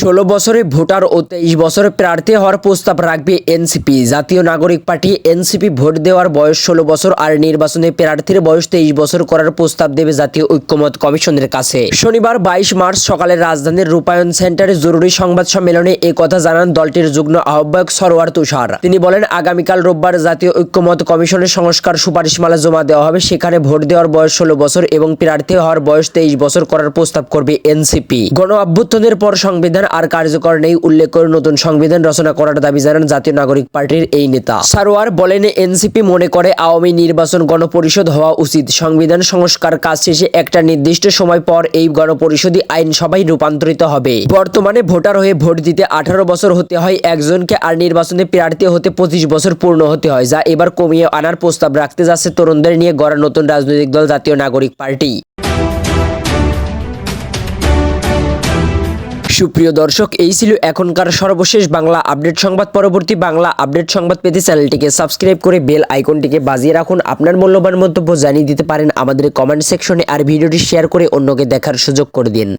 ষোলো বছরে ভোটার ও তেইশ বছরে প্রার্থী হওয়ার প্রস্তাব রাখবে এনসিপি। জাতীয় নাগরিক পার্টি এনসিপি ভোট দেওয়ার বয়স ষোলো বছর আর নির্বাচনে প্রার্থীর বয়স তেইশ বছর করার প্রস্তাব দেবে জাতীয় ঐক্যমত কমিশনের কাছে। শনিবার বাইশ মার্চ সকালে রাজধানীর রূপায়ণ সেন্টারে জরুরি সংবাদ সম্মেলনে এ কথা জানান দলটির যুগ্ম আহ্বায়ক সরোয়ার তুষার। তিনি বলেন, আগামীকাল রোববার জাতীয় ঐক্যমত কমিশনের সংস্কার সুপারিশমালা জমা দেওয়া হবে। সেখানে ভোট দেওয়ার বয়স ষোলো বছর এবং প্রার্থী হওয়ার বয়স তেইশ বছর করার প্রস্তাব করবে এনসিপি। গণ অভ্যুত্থানের পর সংবিধান আর কার্যকর নেই, উল্লেখ করে নতুন সংবিধান রচনা করার দাবি জানান জাতীয় নাগরিক পার্টির এই নেতা। সারোয়ার বলেন, এনসিপি মনে করে আওয়ামী নির্বাচন গণপরিষদ হওয়া উচিত। সংবিধান সংস্কার কাজ শেষে একটা নির্দিষ্ট সময় পর এই গণপরিষদই আইনসভায় রূপান্তরিত হবে। বর্তমানে ভোটার হয়ে ভোট দিতে আঠারো বছর হতে হয়, একজনকে আর নির্বাচনে প্রার্থী হতে পঁচিশ বছর পূর্ণ হতে হয়, যা এবার কমিয়ে আনার প্রস্তাব রাখতে যাচ্ছে তরুণদের নিয়ে গড়া নতুন রাজনৈতিক দল জাতীয় নাগরিক পার্টি। সুপ্রিয় দর্শক, এই ছিল এখনকার সর্বশেষ বাংলা আপডেট সংবাদ। পরবর্তী বাংলা আপডেট সংবাদ পেতে চ্যানেলটিকে সাবস্ক্রাইব করে বেল আইকনটিকে বাজিয়ে রাখুন। আপনার মূল্যবান মন্তব্য জানিয়ে দিতে পারেন আমাদের কমেন্ট সেকশনে আর ভিডিওটি শেয়ার করে অন্যকে দেখার সুযোগ করে দিন।